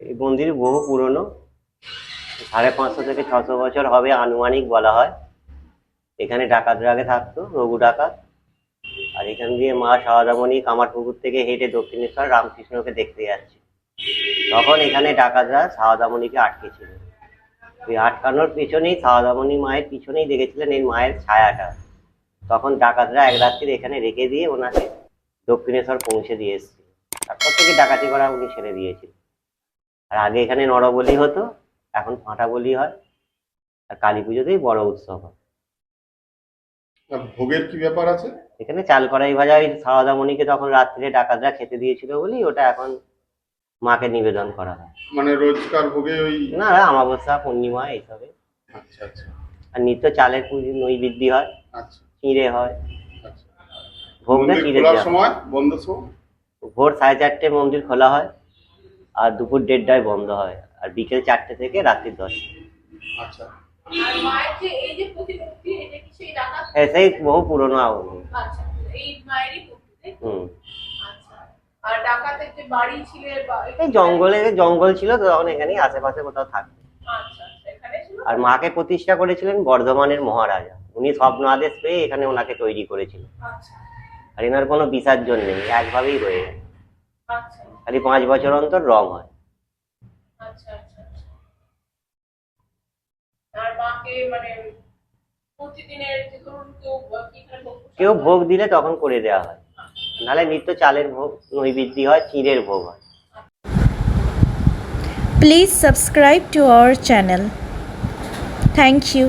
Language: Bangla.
এই মন্দির বহু পুরনো। সাড়ে পাঁচশো থেকে ছশো বছর হবে আনুমানিক বলা হয়। এখানে ডাকাতরা আগে থাকতো, রঘু ডাকাত। আর এখান দিয়ে মা সারদামণি কামারপুকুর থেকে হেঁটে দক্ষিণেশ্বর রামকৃষ্ণকে দেখতে যাচ্ছে। তখন এখানে ডাকাতরা সারদামণিকে আটকেছিল। ওই আটকানোর পেছনেই সারদামণি মায়ের পিছনেই দেখেছিলেন এই মায়ের ছায়াটা। তখন ডাকাতরা এক রাত্রির এখানে রেখে দিয়ে ওনাকে দক্ষিণেশ্বর পৌঁছে দিয়ে এসেছিল। তারপর থেকে ডাকাতি করা উনি ছেড়ে দিয়েছিল। আর আগে এখানে নরবলি হতো এখন ফাঁটা বলি হয় আর কালী পুজোতেই বড় উৎসব হয়। ভোগের কি ব্যাপার আছে? এখানে চাল কড়াই ভাজা ওই সারদামণিকে তখন রাত্রিরে ডাকাতরা খেতে দিয়েছিল বলেই ওটা এখন মাকে নিবেদন করা হয়। মানে রোজকার ভোগে ওই না আমাবস্যা পূর্ণিমা এইসবে। আচ্ছা আচ্ছা। আর নিত্য চালের পুজো নৈবেদ্য হয় আচ্ছা। চিঁড়ে হয়। আচ্ছা। ভোগটা চিঁড়ে সময় বন্ধ সময়? ভোর সাড়ে চারটে মন্দির খোলা হয়। আর দুপুর দেড়টায় বন্ধ হয়। আর বিকেল চারটে থেকে রাত্রি দশটা। আচ্ছা। আর মায়ের যে এই যে প্রতিমূর্তি এটা কি সেই হ্যাঁ সেই বহু পুরনো আগুন আচ্ছা এই মায়েরই মূর্তি তাই তো? হুম। আচ্ছা। আর ডাকাতের যে বাড়ি ছিল বা এই জঙ্গলে জঙ্গল ছিল তো তখন এখানেই আশেপাশে কোথাও থাকতো। এখানে ছিল? আর মাকে প্রতিষ্ঠা করেছিলেন বর্ধমানের মহারাজা। উনি স্বপ্ন আদেশ পেয়ে এখানে ওনাকে তৈরি করেছিলেন। আচ্ছা। আর এনার কোনো বিসর্জন নেই একভাবেই রয়ে গেছে। খালি পাঁচ বছর অন্তর রং হয়। আচ্ছা আচ্ছা আচ্ছা। আর মাকে মানে কেউ ভোগ দিলে তখন করে দেওয়া হয়। নাহলে নিত্য চালের ভোগ নৈবেদ্য হয় চিঁড়ের ভোগ হয়। Please subscribe to our channel thank you.